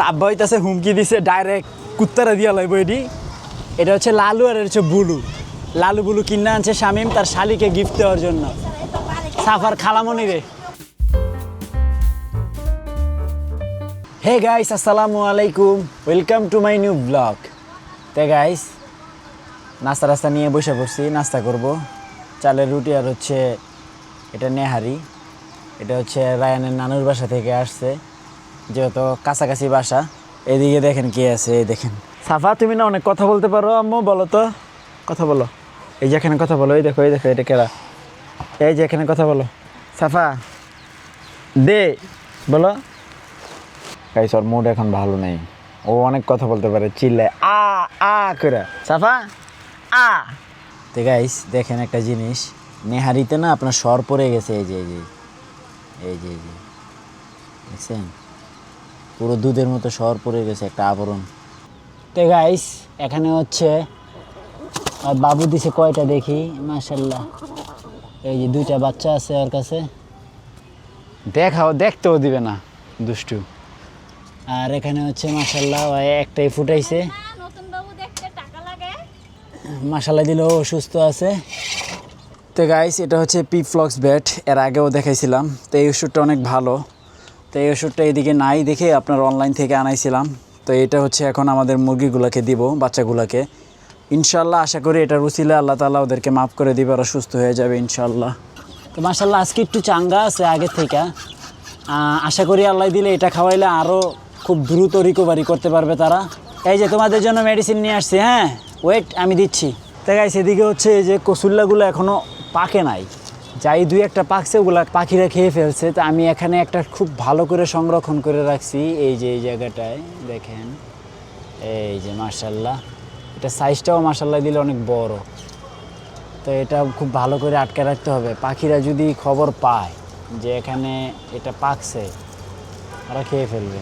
তা আব্বা হুমকি দিছে ডাইরেক্ট কুত্তারা দিয়া লইব এটি এটা হচ্ছে লালু আর হচ্ছে বুলু। লালু বুলু কিনে আনছে শামিম, তার শালিকে গিফট দেওয়ার জন্য। সাফার খালামণি রে। হে গাইস আসসালামু আলাইকুম। Welcome to my new blog তে গাইস নাস্তা রাস্তা নিয়ে বসে পড়ছি, নাস্তা করব। চালের রুটি আর হচ্ছে, এটা নেহারি। এটা হচ্ছে রায়ানের নানুর বাসা থেকে আসছে। যেহেতু কাছাকাছি বাসা এদিকে দেখেন কে আছে এই দেখেন। সাফা তুমি না অনেক কথা বলতে পারো আম্মু বলো তো। কথা বলো। এই যে এখানে কথা বলো এই দেখো এই দেখো এটা কেরা? এই যে এখানে কথা বলো। সাফা দে বলো। গাইস ওর মুড এখন ভালো নেই। ও অনেক কথা বলতে পারে চিল্লায় আ আ করে। সাফা আ। তো গাইস দেখেন একটা জিনিস নেহারিতে না আপনার স্বর পড়ে গেছে এই যে এই যে এই যে এই যে দেখছেন? পুরো দুধের মতো শহর পড়ে গেছে একটা আবরণ। তো গাইস এখানে হচ্ছে আর বাবু দিছে কয়টা দেখি মাশাল্লাহ এই যে দুইটা বাচ্চা আছে ওর কাছে। দেখাও দেখতেও দিবে না দুষ্টু। আর এখানে হচ্ছে মাসাল্লাহ একটাই ফুটাইছে। মাসাল্লাহ দিলেও সুস্থ আছে। তো গাইস এটা হচ্ছে পি ফ্লক্স ব্যাট এর আগেও দেখাইছিলাম। তো এই ওষুধটা অনেক ভালো। তো এই ওষুধটা এদিকে নাই দেখে আপনার অনলাইন থেকে আনাইছিলাম। তো এটা হচ্ছে এখন আমাদের মুরগিগুলোকে দিব, বাচ্চাগুলোকে। ইনশাল্লাহ আশা করি এটা রুচিলে আল্লাহ তালা ওদেরকে মাফ করে দিবে ওরা সুস্থ হয়ে যাবে ইনশাল্লাহ। তো মাসাল্লাহ আজকে একটু চাঙ্গা আছে আগের থেকে। আশা করি আল্লাহ দিলে এটা খাওয়াইলে আরও খুব দ্রুত রিকভারি করতে পারবে তারা। এই যে তোমাদের জন্য মেডিসিন নিয়ে আসছি হ্যাঁ? ওয়েট আমি দিচ্ছি। দেখাই সেদিকে হচ্ছে এই যে কসুল্লাগুলো এখনও পাকে নাই। যাই দুই একটা পাকছে ওগুলা পাখিরা খেয়ে ফেলছে। তো আমি এখানে একটা খুব ভালো করে সংরক্ষণ করে রাখছি এই যে, এই জায়গাটায়। দেখেন, এই যে মার্শাল্লাহ এটা সাইজটাও মার্শাল্লাহ দিলে অনেক বড়। তো এটা খুব ভালো করে আটকে রাখতে হবে। পাখিরা যদি খবর পায় যে এখানে এটা পাকছে ওরা খেয়ে ফেলবে।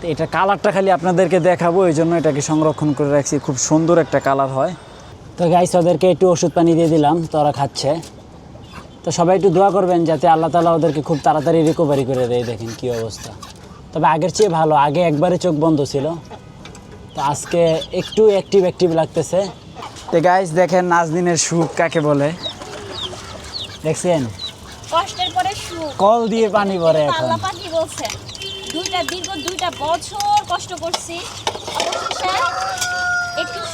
তো এটা কালারটা খালি আপনাদেরকে দেখাবো, এই জন্য এটাকে সংরক্ষণ করে রাখছি। খুব সুন্দর একটা কালার হয়। তো গাইস ওদেরকে একটু ওষুধ পানি দিয়ে দিলাম তো ওরা খাচ্ছে। তো সবাই একটু দোয়া করবেন যাতে আল্লাহ তালা ওদেরকে খুব তাড়াতাড়ি রিকভারি করে দেয় দেখেন কী অবস্থা। তবে আগের চেয়ে ভালো আগে একবারে চোখ বন্ধ ছিল। তো আজকে একটু অ্যাক্টিভ অ্যাক্টিভ লাগতেছে। তো গাইস দেখেন নাজদিনের সুখ কাকে বলে? দেখছেন? কষ্টের পরে সুখ। কল দিয়ে পানি পড়ে এখন। আল্লাহ পাকি বলছে দুইটা দীর্ঘ দুইটা বছর কষ্ট করছি। অবশেষে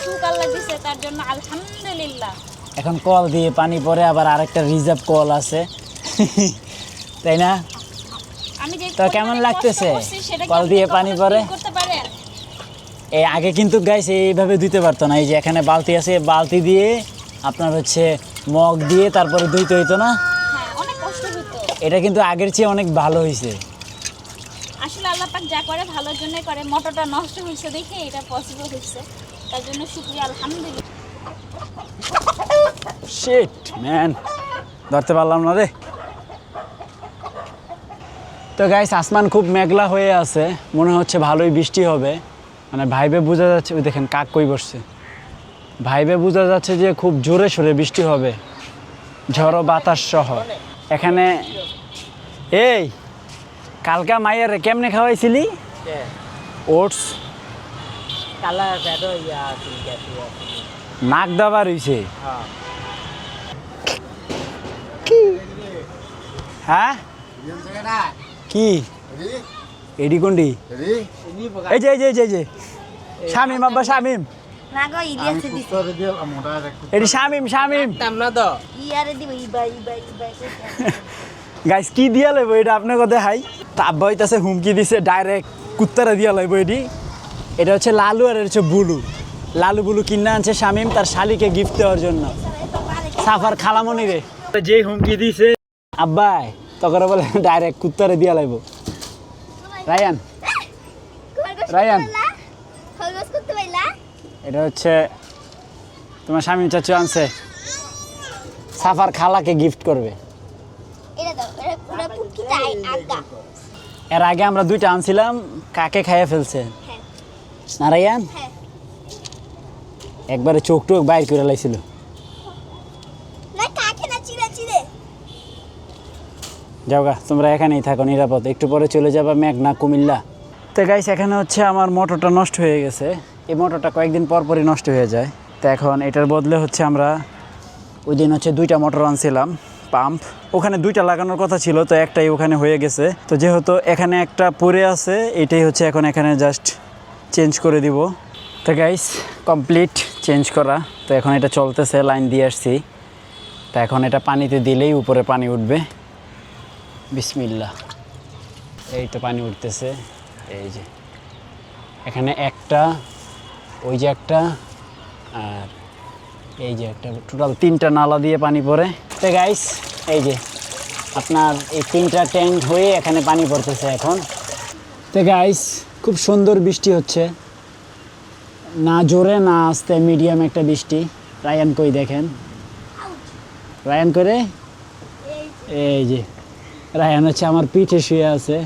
সুখ আল্লাহ দিছে তার জন্য আলহামদুলিল্লাহ। এখন কল দিয়ে পানি পড়ে আবার আরেকটা রিজার্ভ কল আছে। তাই না? আমি যে তো কেমন লাগতেছে? কল দিয়ে পানি করতে পারেন? এই আগে কিন্তু গাইস এইভাবে দিতে পারতো না। এই যে এখানে বালতি আছে বালতি দিয়ে আপনার হচ্ছে মগ দিয়ে তারপরে ধুইতে হইতো না? হ্যাঁ এটা কিন্তু আগের চেয়ে অনেক ভালো হয়েছে আসলে আল্লাহ পাক যা করে ভালোর জন্যই করে। মোটরটা নষ্ট হয়েছে দেখে এটা পসিবল হয়েছে তার জন্য শুক্রিয়া আলহামদুলিল্লাহ। শিট ম্যান ধরতে পারলাম না রে। তো গাইস আসমান খুব মেঘলা হয়ে আছে। মনে হচ্ছে ভালোই বৃষ্টি হবে। মানে ভাইবে বোঝা যাচ্ছে ওই দেখেন কাক কই বসছে। ভাইবে বোঝা যাচ্ছে যে খুব জোরে সোরে বৃষ্টি হবে। ঝড়ো বাতাস সহ। এখানে এই কালকা মাইয়ার কেমনে খাওয়াইছিলি? ওটস কালার ফেটো ইয়া আছে নাক দাবার হইছে হ্যাঁ। হ্যাঁ? কি? এডি কোনটি এই যে এই যে এই যে, শামিম আব্বা শামিম। এটি শামিম দিব গাইস কি দিয়া লইব এটা আপনার কথা হাই তা আব্বা হইতাছে হুমকি দিছে ডাইরেক্ট কুত্তারা দিয়া লইব এটি এটা হচ্ছে লালু আর হচ্ছে বুলু। লালু বুলু কিনে আনছে শামিম তার শালিকে গিফট দেওয়ার জন্য। সাফার খালামণি রে। যে হুমকি দিছে। আব্বাই তখন বলে ডাইরেক্ট কুত্তারে দিয়া লাইব। রায়ান। রায়ান। এটা হচ্ছে তোমার স্বামী চাচু আনছে। সাফার খালাকে গিফট করবে। এর আগে আমরা দুইটা আনছিলাম কাকে খাইয়ে ফেলছে? নারায়ণ? হ্যাঁ। একবারে চোখ টোক বাইর করে লাইছিল। যাও গা তোমরা এখানেই থাকো নিরাপদ। একটু পরে চলে যাবা মেঘনা কুমিল্লা। তো গাইস এখানে হচ্ছে আমার মোটরটা নষ্ট হয়ে গেছে। এই মোটরটা কয়েকদিন পর পরই নষ্ট হয়ে যায়। তো এখন এটার বদলে হচ্ছে আমরা ওই দিন হচ্ছে দুইটা মোটর আনছিলাম পাম্প। ওখানে দুইটা লাগানোর কথা ছিল তো একটাই ওখানে হয়ে গেছে। তো যেহেতু এখানে একটা পড়ে আছে এটাই হচ্ছে এখন এখানে জাস্ট চেঞ্জ করে দিব। তো গাইস কমপ্লিট চেঞ্জ করা। তো এখন এটা চলতেছে লাইন দিয়ে আসছি। তো এখন এটা পানিতে দিলেই উপরে পানি উঠবে। বিসমিল্লা এই তো পানি উঠতেছে। এই যে। এখানে একটা, ওই যে একটা, আর এই যে একটা টোটাল তিনটা নালা দিয়ে পানি পড়ে। তো গাইস এই যে আপনার এই তিনটা ট্যাঙ্ক হয়ে এখানে পানি পড়তেছে এখন। তো গাইস খুব সুন্দর বৃষ্টি হচ্ছে। না জোরে না আসতে মিডিয়াম একটা বৃষ্টি। রায়ান কই দেখেন? রায়ান করে? এই যে। রায়ান হচ্ছে আমার পিঠে শুয়ে আছে।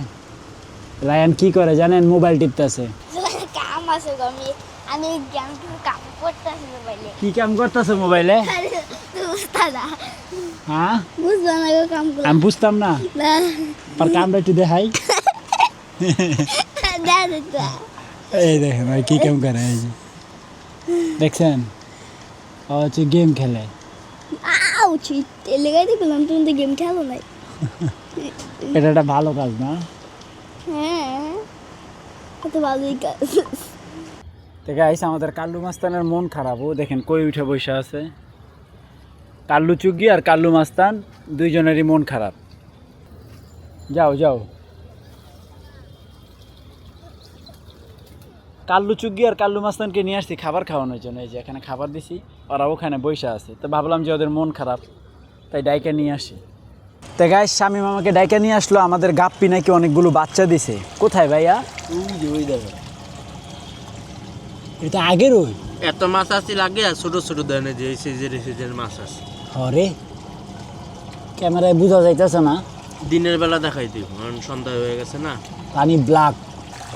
রায়ান কি করে জানেন? মোবাইল টিপতেছে। কি কাম করতেছে মোবাইলে হ্যাঁ? আমি বুঝতাম না। আর কামটা একটু দেখাই। এই দেখেন ভাই কি কাম করে এই যে। দেখছেন? ও হচ্ছে গেম খেলে। আউচ লেগে দেখলাম তুমি তো গেম খেলো নাই। এটা একটা ভালো কাজ না? হ্যাঁ কত ভালোই কাজ। তো গাইস আমাদের কাল্লু মাস্তানের মন খারাপ ও দেখেন কই উঠে বসে আছে। কাল্লু চুগি আর কাল্লু মাস্তান দুইজনেরই মন খারাপ। যাও যাও। কাল্লু চুগি আর কাল্লু মাস্তানকে নিয়ে আসছি খাবার খাওয়ানোর জন্য। এই যে এখানে খাবার দিছি ওরা ওখানে বসে আছে। তো ভাবলাম যে ওদের মন খারাপ তাই ডাইকা নিয়ে আসি। তো গাইস স্বামী মামাকে ডাইকা নিয়ে আসলো আমাদের গাপ্পি নাকি অনেকগুলো বাচ্চা দিছে। কোথায় ভাইয়া? ওই যে ওই দেখো। এটা আগের ওই? এত মাছ আছে লাগে আর ছোট ছোট ধরনের যে সিজের সিজের মাছ আছে। হরে ক্যামেরায় বোঝা যাইতেছে না। দিনের বেলা দেখাই দিব কারণ সন্ধ্যা হয়ে গেছে না। পানি ব্ল্যাক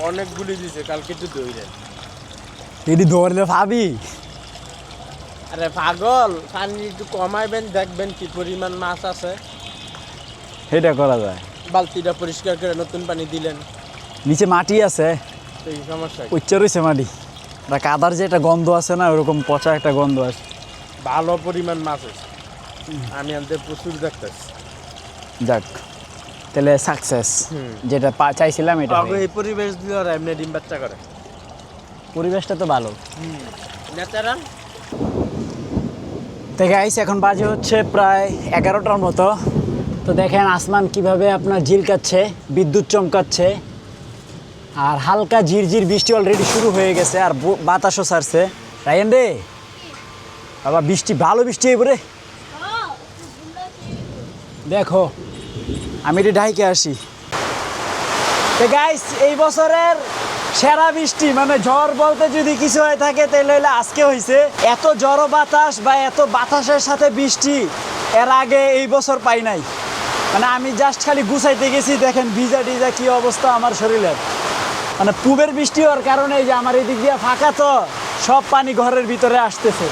অনেকগুলি দিছে কালকে একটু দইরে এটি ধরলে ভাবি। আরে পাগল পানি একটু কমাইবেন দেখবেন কি পরিমাণ মাছ আছে। সেটা করা যায়। বালতিটা পরিষ্কার করে নতুন পানি দিলেন। নিচে মাটি আছে। এই সমস্যা কি? উচ্চ রয়েছে মাটি। এটা কাদার যে একটা গন্ধ আছে না ওরকম পচা একটা গন্ধ আছে। ভালো পরিমাণ মাছ আছে। আমি আনতে প্রচুর দেখতেছি। যাক। তাহলে সাকসেস যেটা পা- চাইছিলাম এটা এই পরিবেশ দিলে ওরা এমনি ডিম বাচ্চা করে। পরিবেশটা তো ভালো। ন্যাচারাল। তো গাইস এখন বাজে হচ্ছে প্রায় এগারোটার মতো। তো দেখেন আসমান কীভাবে আপনার ঝিলকাচ্ছে বিদ্যুৎ চমকাচ্ছে আর হালকা ঝিরঝির বৃষ্টি অলরেডি শুরু হয়ে গেছে আর বাতাসও ছাড়ছে। রায়ন রে বাবা বৃষ্টি ভালো বৃষ্টি এবারে দেখো আমি এটি ঢাইকে আসি। গাইস এই বছরের সেরা বৃষ্টি মানে ঝড় বলতে যদি কিছু হয়ে থাকে, তাহলে হইলে আজকে হয়েছে এত জড়ো বাতাস বা এত বাতাসের সাথে বৃষ্টি, এর আগে এই বছর পাই নাই। মানে আমি জাস্ট খালি গুছাইতে গেছি, দেখেন ভিজা টিজা কি অবস্থা আমার শরীরের। মানে পুবের বৃষ্টি হওয়ার কারণে যে আমার এদিক দিয়ে ফাঁকা তো, সব পানি ঘরের ভিতরে আসতেছে।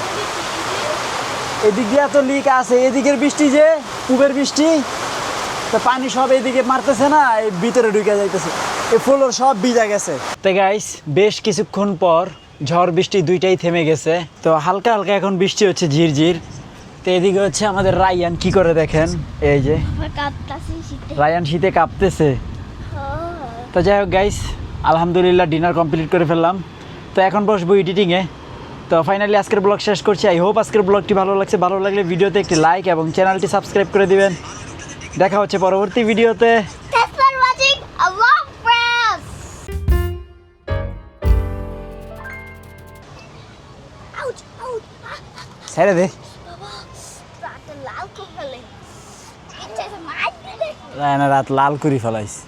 এদিক দিয়ে তো লিক আছে, এদিকের বৃষ্টি যে, পুবের বৃষ্টি তো পানি সব এদিকে মারতেছে না এই ভিতরে ঢুকে যাইতেছে। এই ফুলর সব ভিজা গেছে। তো গাইস বেশ কিছুক্ষণ পর ঝড় বৃষ্টি দুইটাই থেমে গেছে। তো হালকা হালকা এখন বৃষ্টি হচ্ছে ঝিরঝির। তো এদিকে হচ্ছে আমাদের রায়ান কি করে দেখেন? এই যে। রায়ান শীতে কাঁপতেছে। তো যাই হোক গাইস আলহামদুলিল্লাহ ডিনার কমপ্লিট করে ফেললাম। তো এখন বসবো এডিটিংয়ে তো ফাইনালি আজকের ব্লগ শেষ করছি। আই হোপ আজকের ব্লগটি ভালো লাগছে। ভালো লাগলে ভিডিওতে একটি লাইক এবং চ্যানেলটি সাবস্ক্রাইব করে দিবেন। দেখা হচ্ছে পরবর্তী ভিডিওতে. ছেড়ে দে। রাত লাল করে ফেলাইছে